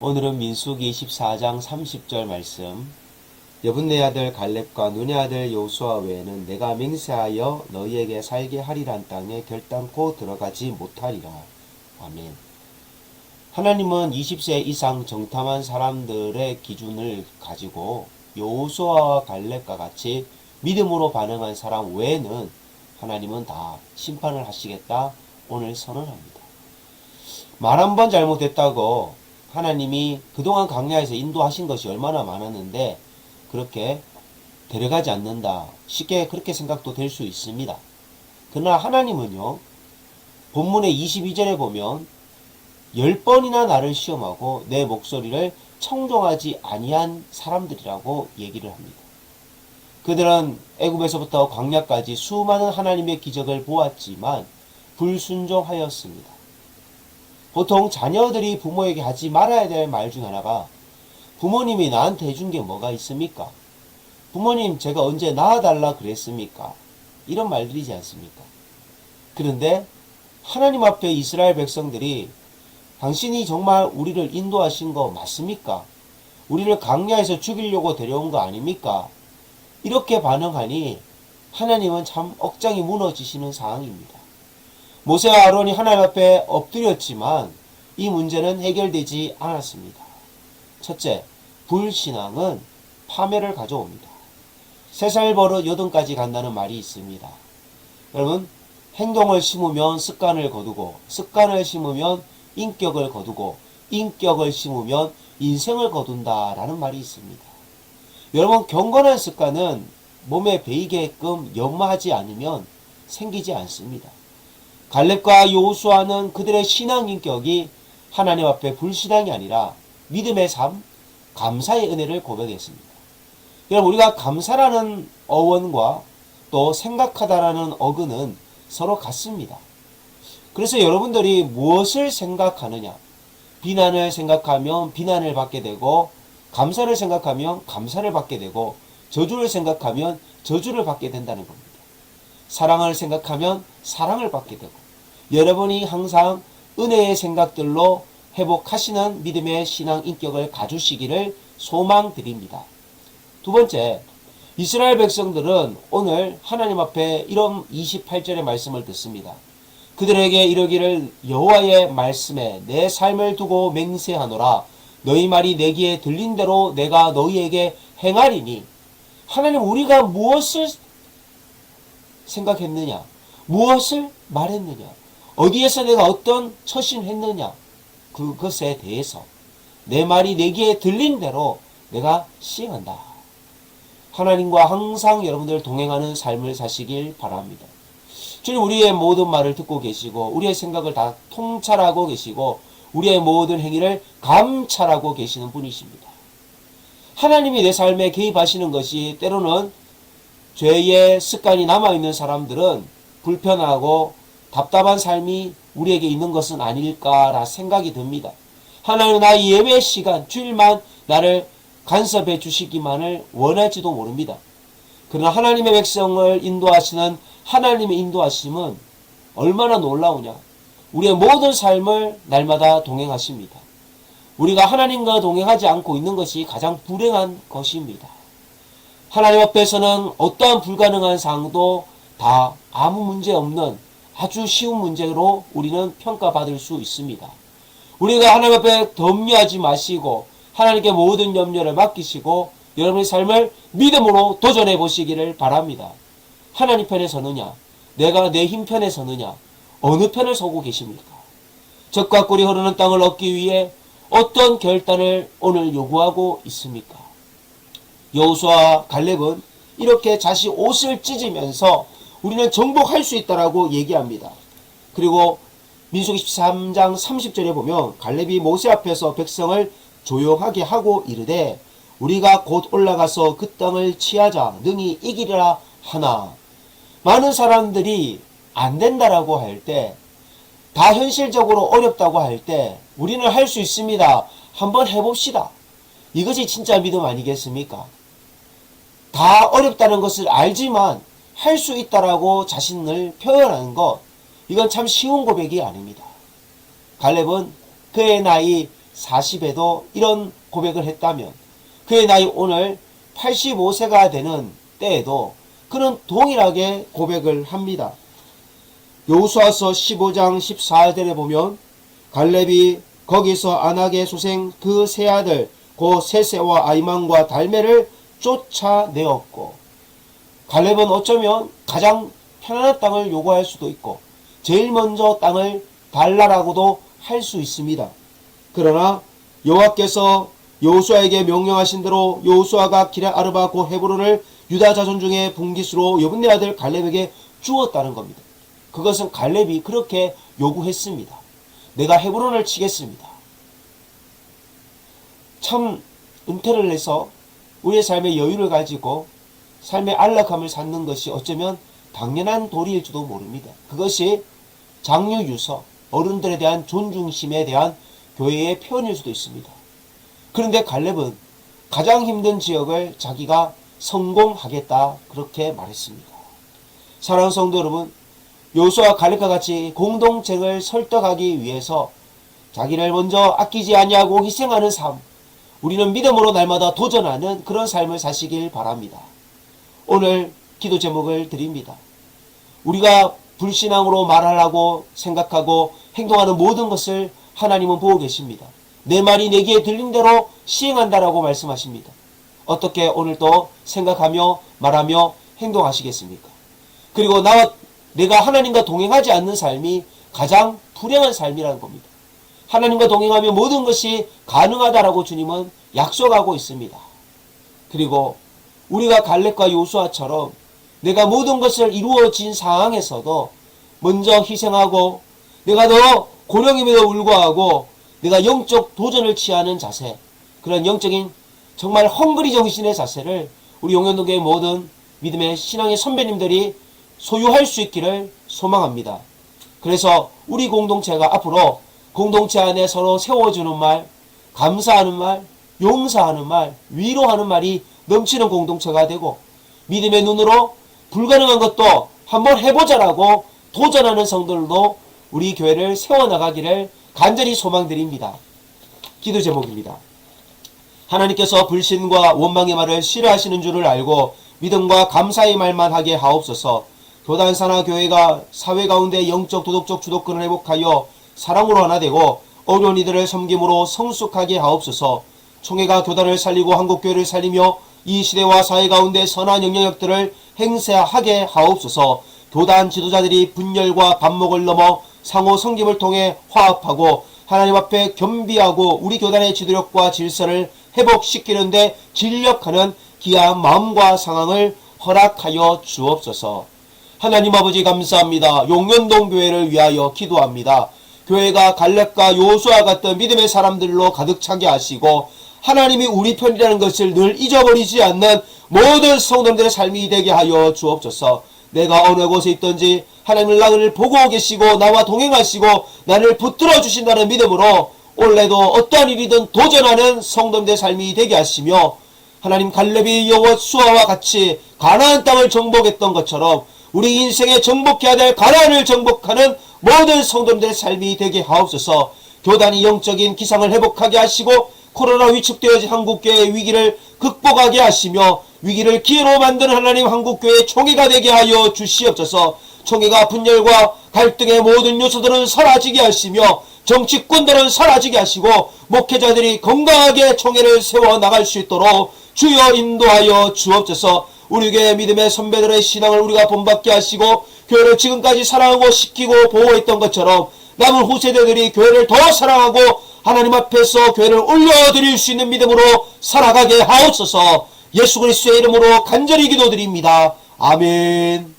오늘은 민수기 14장 30절 말씀 여분네 아들 갈렙과 눈의 아들 여호수아 외에는 내가 맹세하여 너희에게 살게 하리란 땅에 결단코 들어가지 못하리라. 아멘. 하나님은 20세 이상 정탐한 사람들의 기준을 가지고 여호수아와 갈렙과 같이 믿음으로 반응한 사람 외에는 하나님은 다 심판을 하시겠다 오늘 선언합니다. 말 한 번 잘못했다고 하나님이 그동안 강야에서 인도하신 것이 얼마나 많았는데 그렇게 데려가지 않는다. 쉽게 그렇게 생각도 될 수 있습니다. 그러나 하나님은요. 본문의 22절에 보면 열 번이나 나를 시험하고 내 목소리를 청종하지 아니한 사람들이라고 얘기를 합니다. 그들은 애굽에서부터 광야까지 수많은 하나님의 기적을 보았지만 불순종하였습니다. 보통 자녀들이 부모에게 하지 말아야 될 말 중 하나가 부모님이 나한테 해준 게 뭐가 있습니까? 부모님 제가 언제 낳아달라 그랬습니까? 이런 말들이지 않습니까? 그런데 하나님 앞에 이스라엘 백성들이 당신이 정말 우리를 인도하신 거 맞습니까? 우리를 강야에서 죽이려고 데려온 거 아닙니까? 이렇게 반응하니 하나님은 참 억장이 무너지시는 상황입니다. 모세와 아론이 하나님 앞에 엎드렸지만 이 문제는 해결되지 않았습니다. 첫째, 불신앙은 파멸을 가져옵니다. 세 살 버릇 여든까지 간다는 말이 있습니다. 여러분, 행동을 심으면 습관을 거두고, 습관을 심으면 인격을 거두고, 인격을 심으면 인생을 거둔다라는 말이 있습니다. 여러분, 경건한 습관은 몸에 배이게끔 연마하지 않으면 생기지 않습니다. 갈렙과 요수아는 그들의 신앙 인격이 하나님 앞에 불신앙이 아니라 믿음의 삶, 감사의 은혜를 고백했습니다. 여러분 우리가 감사라는 어원과 또 생각하다라는 어근은 서로 같습니다. 그래서 여러분들이 무엇을 생각하느냐? 비난을 생각하면 비난을 받게 되고 감사를 생각하면 감사를 받게 되고 저주를 생각하면 저주를 받게 된다는 겁니다. 사랑을 생각하면 사랑을 받게 되고 여러분이 항상 은혜의 생각들로 회복하시는 믿음의 신앙 인격을 가주시기를 소망드립니다. 두 번째, 이스라엘 백성들은 오늘 하나님 앞에 이런 28절의 말씀을 듣습니다. 그들에게 이르기를 여호와의 말씀에 내 삶을 두고 맹세하노라 너희 말이 내 귀에 들린 대로 내가 너희에게 행하리니 하나님 우리가 무엇을 생각했느냐? 무엇을 말했느냐? 어디에서 내가 어떤 처신했느냐? 그것에 대해서 내 말이 내게 들린 대로 내가 시행한다. 하나님과 항상 여러분들 동행하는 삶을 사시길 바랍니다. 주님 우리의 모든 말을 듣고 계시고 우리의 생각을 다 통찰하고 계시고 우리의 모든 행위를 감찰하고 계시는 분이십니다. 하나님이 내 삶에 개입하시는 것이 때로는 죄의 습관이 남아있는 사람들은 불편하고 답답한 삶이 우리에게 있는 것은 아닐까라 생각이 듭니다. 하나님 나의 예배 시간, 주일만 나를 간섭해 주시기만을 원할지도 모릅니다. 그러나 하나님의 백성을 인도하시는 하나님의 인도하심은 얼마나 놀라우냐. 우리의 모든 삶을 날마다 동행하십니다. 우리가 하나님과 동행하지 않고 있는 것이 가장 불행한 것입니다. 하나님 앞에서는 어떠한 불가능한 상도 다 아무 문제 없는 아주 쉬운 문제로 우리는 평가받을 수 있습니다. 우리가 하나님 앞에 덤미하지 마시고 하나님께 모든 염려를 맡기시고 여러분의 삶을 믿음으로 도전해 보시기를 바랍니다. 하나님 편에 서느냐? 내가 내 힘 편에 서느냐? 어느 편을 서고 계십니까? 적과 꿀이 흐르는 땅을 얻기 위해 어떤 결단을 오늘 요구하고 있습니까? 여호수아 갈렙은 이렇게 자신 옷을 찢으면서 우리는 정복할 수 있다라고 얘기합니다. 그리고 민수기 13장 30절에 보면 갈렙이 모세 앞에서 백성을 조용하게 하고 이르되 우리가 곧 올라가서 그 땅을 취하자 능히 이기리라 하나 많은 사람들이 안 된다라고 할 때 다 현실적으로 어렵다고 할 때 우리는 할 수 있습니다. 한번 해봅시다. 이것이 진짜 믿음 아니겠습니까? 다 어렵다는 것을 알지만 할 수 있다라고 자신을 표현하는 것 이건 참 쉬운 고백이 아닙니다. 갈렙은 그의 나이 40에도 이런 고백을 했다면 그의 나이 오늘 85세가 되는 때에도 그는 동일하게 고백을 합니다. 여호수아서 15장 14절에 보면 갈렙이 거기서 안악의 소생 그 세 아들 고 세세와 아이만과 달메를 쫓아내었고 갈렙은 어쩌면 가장 편안한 땅을 요구할 수도 있고 제일 먼저 땅을 달라라고도 할 수 있습니다. 그러나 여호와께서 여호수아에게 명령하신 대로 여호수아가 기라 아르바 고 헤브론을 유다 자손 중에 분기수로 여분네 아들 갈렙에게 주었다는 겁니다. 그것은 갈렙이 그렇게 요구했습니다. 내가 헤브론을 치겠습니다. 참 은퇴를 해서 우리의 삶의 여유를 가지고 삶의 안락함을 찾는 것이 어쩌면 당연한 도리일지도 모릅니다. 그것이 장유유서 어른들에 대한 존중심에 대한 교회의 표현일 수도 있습니다. 그런데 갈렙은 가장 힘든 지역을 자기가 성공하겠다 그렇게 말했습니다. 사랑하는 성도 여러분, 요수와 갈렙과 같이 공동체를 설득하기 위해서 자기를 먼저 아끼지 아니하고 희생하는 삶, 우리는 믿음으로 날마다 도전하는 그런 삶을 사시길 바랍니다. 오늘 기도 제목을 드립니다. 우리가 불신앙으로 말하려고 생각하고 행동하는 모든 것을 하나님은 보고 계십니다. 내 말이 내게 들린 대로 시행한다라고 말씀하십니다. 어떻게 오늘도 생각하며 말하며 행동하시겠습니까? 그리고 나와 내가 하나님과 동행하지 않는 삶이 가장 불행한 삶이라는 겁니다. 하나님과 동행하며 모든 것이 가능하다라고 주님은 약속하고 있습니다. 그리고 우리가 갈렙과 요수아처럼 내가 모든 것을 이루어진 상황에서도 먼저 희생하고 내가 더 고령임에도 불구하고 내가 영적 도전을 취하는 자세 그런 영적인 정말 헝그리 정신의 자세를 우리 용현동교의 모든 믿음의 신앙의 선배님들이 소유할 수 있기를 소망합니다. 그래서 우리 공동체가 앞으로 공동체 안에 서로 세워주는 말, 감사하는 말, 용서하는 말, 위로하는 말이 넘치는 공동체가 되고 믿음의 눈으로 불가능한 것도 한번 해보자라고 도전하는 성도들도 우리 교회를 세워나가기를 간절히 소망드립니다. 기도 제목입니다. 하나님께서 불신과 원망의 말을 싫어하시는 줄을 알고 믿음과 감사의 말만 하게 하옵소서 교단사나 교회가 사회 가운데 영적 도덕적 주도권을 회복하여 사랑으로 하나 되고 어려운 이들을 섬김으로 성숙하게 하옵소서 총회가 교단을 살리고 한국교회를 살리며 이 시대와 사회 가운데 선한 영향력들을 행세하게 하옵소서 교단 지도자들이 분열과 반목을 넘어 상호 성김을 통해 화합하고 하나님 앞에 겸비하고 우리 교단의 지도력과 질서를 회복시키는데 진력하는 귀한 마음과 상황을 허락하여 주옵소서. 하나님 아버지 감사합니다. 용연동 교회를 위하여 기도합니다. 교회가 갈렙과 요수와 같은 믿음의 사람들로 가득 차게 하시고 하나님이 우리 편이라는 것을 늘 잊어버리지 않는 모든 성도들의 삶이 되게 하여 주옵소서. 내가 어느 곳에 있든지 하나님을 나를 보고 계시고 나와 동행하시고 나를 붙들어 주신다는 믿음으로 올해도 어떠한 일이든 도전하는 성도들의 삶이 되게 하시며 하나님 갈렙이 여호수아와 같이 가나안 땅을 정복했던 것처럼 우리 인생에 정복해야 될 가나안을 정복하는 모든 성도들의 삶이 되게 하옵소서. 교단이 영적인 기상을 회복하게 하시고 코로나 위축되어진 한국교회의 위기를 극복하게 하시며 위기를 기회로 만드는 하나님 한국교회 총회가 되게 하여 주시옵소서. 총회가 분열과 갈등의 모든 요소들은 사라지게 하시며 정치꾼들은 사라지게 하시고 목회자들이 건강하게 총회를 세워 나갈 수 있도록 주여 인도하여 주옵소서. 우리 교회 믿음의 선배들의 신앙을 우리가 본받게 하시고 교회를 지금까지 사랑하고 지키고 보호했던 것처럼 남은 후세대들이 교회를 더 사랑하고 하나님 앞에서 교회를 올려드릴 수 있는 믿음으로 살아가게 하옵소서 예수 그리스도의 이름으로 간절히 기도드립니다. 아멘